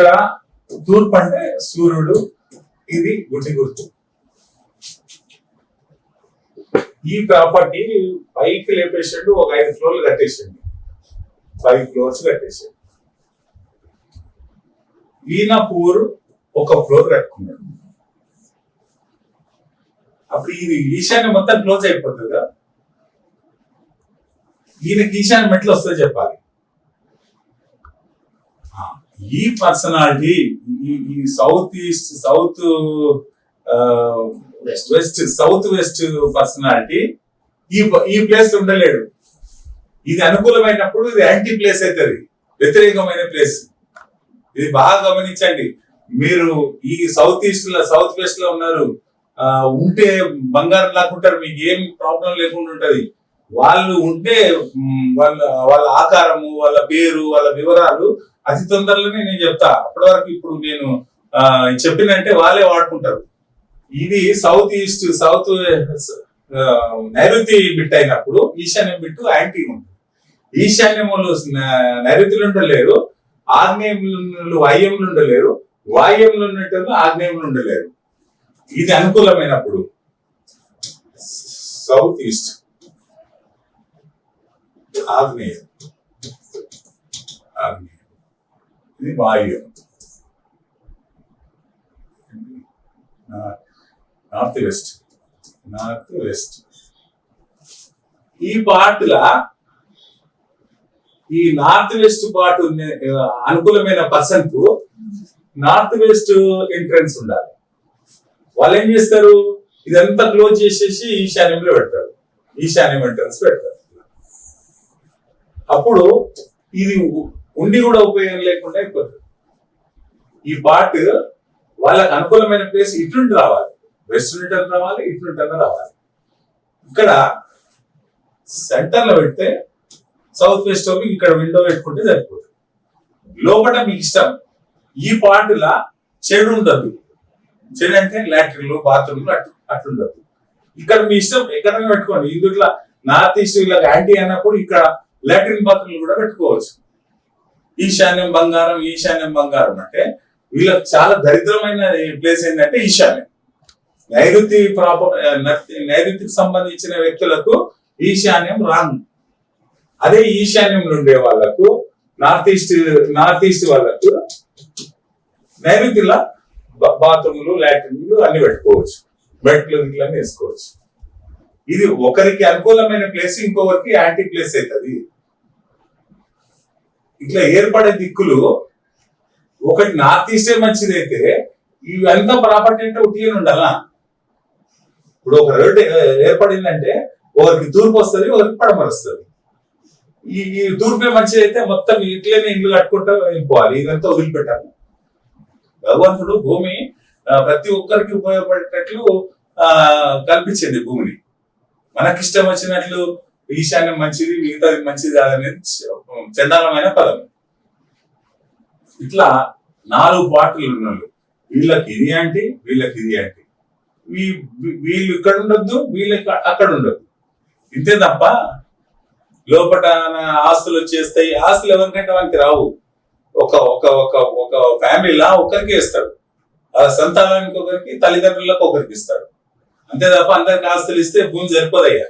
ఇక్కడ తూర్పు అంటే సూర్యుడు ఇది గుడ్డి గుర్తు. ఈ ప్రాపర్టీ పైకి లేపేసాడు ఒక ఐదు ఫ్లోర్లు కట్టేసాడు. Five floors కట్టేసాడు. ఈయన పూరు ఒక ఫ్లోర్ కట్టుకున్నాడు. అప్పుడు ఇది ఈశాన్యం మొత్తం క్లోజ్ అయిపోతుంది కదా? ఈయనకి ఈశాన్యం ఎట్లా వస్తుందో చెప్పాలి. ఈ పర్సనాలిటీ ఈ south east south west south west personality ఈ ఈ ప్లేస్ ఉండలేడు. ఇది అనుకూలమైనప్పుడు ఇది యాంటీ ప్లేస్ అవుతుంది. వ్యతిరేకమైన ప్లేస్. ఇది బాగా గమనించండి. మీరు ఈ సౌత్ ఈస్ట్లో సౌత్ వెస్ట్లో ఉన్నారు. ఆ, ఉంటే బంగారం లాక్కుంటారు. మీకు ఏం ప్రాబ్లం లేకుండా ఉంటది. వాళ్ళు ఉంటే వాళ్ళ వాళ్ళ ఆకారము వాళ్ళ పేరు వాళ్ళ వివరాలు అతి తొందరలోనే నేను చెప్తా. అప్పటి వరకు ఇప్పుడు నేను చెప్పినంటే వాళ్ళే వాడుకుంటారు. ఇది సౌత్ ఈస్ట్ సౌత్ నైరుతి బిట్ అయినప్పుడు ఈశాన్యం బిట్టు యాంటీ ఉంటుంది. ఈశాన్యములు న- నైరుతిలో ఉండలేరు ఆగ్నేయములు వాయువులు ఉండలేరు వాయువులు ఉన్నట్టు ఆగ్నేయములు ఉండలేరు. ఇది అనుకూలమైనప్పుడు. South east. ఆగ్నేయం. ఇది బాహ్యం. North west. North west. ఈ పార్ట్లా ఈ నార్త్ వెస్ట్ పార్ట్ అనుకూలమైన పర్సన్కు నార్త్ వెస్ట్ ఎంట్రన్స్ ఉండాలి. వాళ్ళు ఏం చేస్తారు? ఇదంతా క్లోజ్ చేసేసి ఈశాన్యంలో పెడతారు. ఈశాన్యం ఎంట్రన్స్ పెడతారు. అప్పుడు ఇది ఉండి కూడా ఉపయోగం లేకుండా అయిపోతుంది. ఈ బాట్ వాళ్ళకి అనుకూలమైన ప్లేస్ ఇటుండి రావాలి. వెస్ట్ నుండి రావాలి ఇటు రావాలి. ఇక్కడ సెంటర్లో పెడితే సౌత్ వెస్ట్ ఇక్కడ విండో పెట్టుకుంటే సరిపోతుంది. లోపల మీ ఇష్టం. ఈ పార్ట్ లా చెడు ఉండదు. చెడు అంటే లాట్రిన్లు బాత్రూమ్లు అటు అట్లుండదు ఇక్కడ మీ ఇష్టం ఎక్కడైనా పెట్టుకోండి. ఇందుట్లో నార్త్ ఈస్ట్ ఇలా యాంటీ అన్నప్పుడు ఇక్కడ లాట్రిన్ బాత్రూమ్లు కూడా పెట్టుకోవచ్చు. ఈశాన్యం బంగారం ఈశాన్యం బంగారం అంటే వీళ్ళకి చాలా దరిద్రమైన ప్లేస్ ఏంటంటే ఈశాన్యం. నైరుతి ప్రాపర్ నైరుతికి సంబంధించిన వ్యక్తులకు ఈశాన్యం రాంగ్. అదే ఈశాన్యంలో ఉండే వాళ్ళకు నార్త్ ఈస్ట్ నార్త్ ఈస్ట్ వాళ్ళకు నైరుతిలా బాత్రూములు లాట్రిన్లు అన్ని పెట్టుకోవచ్చు. బెడ్లు ఇట్లా వేసుకోవచ్చు. ఇది ఒకరికి అనుకూలమైన ప్లేస్ ఇంకొకరికి యాంటీ ప్లేస్ అవుతుంది. ఇట్లా ఏర్పడే దిక్కులు ఒకటి నార్త్ ఈస్టే మంచిది అయితే ఇవంతా ప్రాపర్టీ అంటే ఒకటి ఉండాలా? ఇప్పుడు ఒక రోడ్డు ఏర్పడిందంటే ఒకరికి తూర్పు వస్తుంది ఒకరికి పడమర వస్తుంది. ఈ ఈ తూర్పే మంచిది అయితే మొత్తం ఇట్లనే ఇల్లు కట్టుకుంటూ వెళ్ళిపోవాలి. ఇదంతా వదిలిపెట్టాలి. భగవంతుడు భూమి ప్రతి ఒక్కరికి ఉపయోగపడేటట్లు ఆ కల్పించింది భూమిని. మనకిష్టం వచ్చినట్లు ఈశాన్యం మంచిది మిగతాది మంచిది కాదనేది చ- చండాలమైన పదం. ఇట్లా నాలుగు పార్టీలు ఉన్నారు వీళ్ళకి ఇది ఏంటి వీళ్ళకి ఇది ఏంటి వీళ్ళు ఇక్కడ ఉండొద్దు వీళ్ళకి అక్కడ ఉండొద్దు. ఇంతే తప్ప లోపల ఆస్తులు వచ్చేస్తాయి. ఆస్తులు ఎవరికంటే వానికి రావు. ఒక ఒక ఒక ఒక ఫ్యామిలీలా ఒకరికి ఇస్తాడు. ఆ సంతానానికి ఒకరికి తల్లిదండ్రులకు ఒకరికి ఇస్తాడు. అంతే తప్ప అందరికి ఆస్తులు ఇస్తే భూమి సరిపోదయ్యా.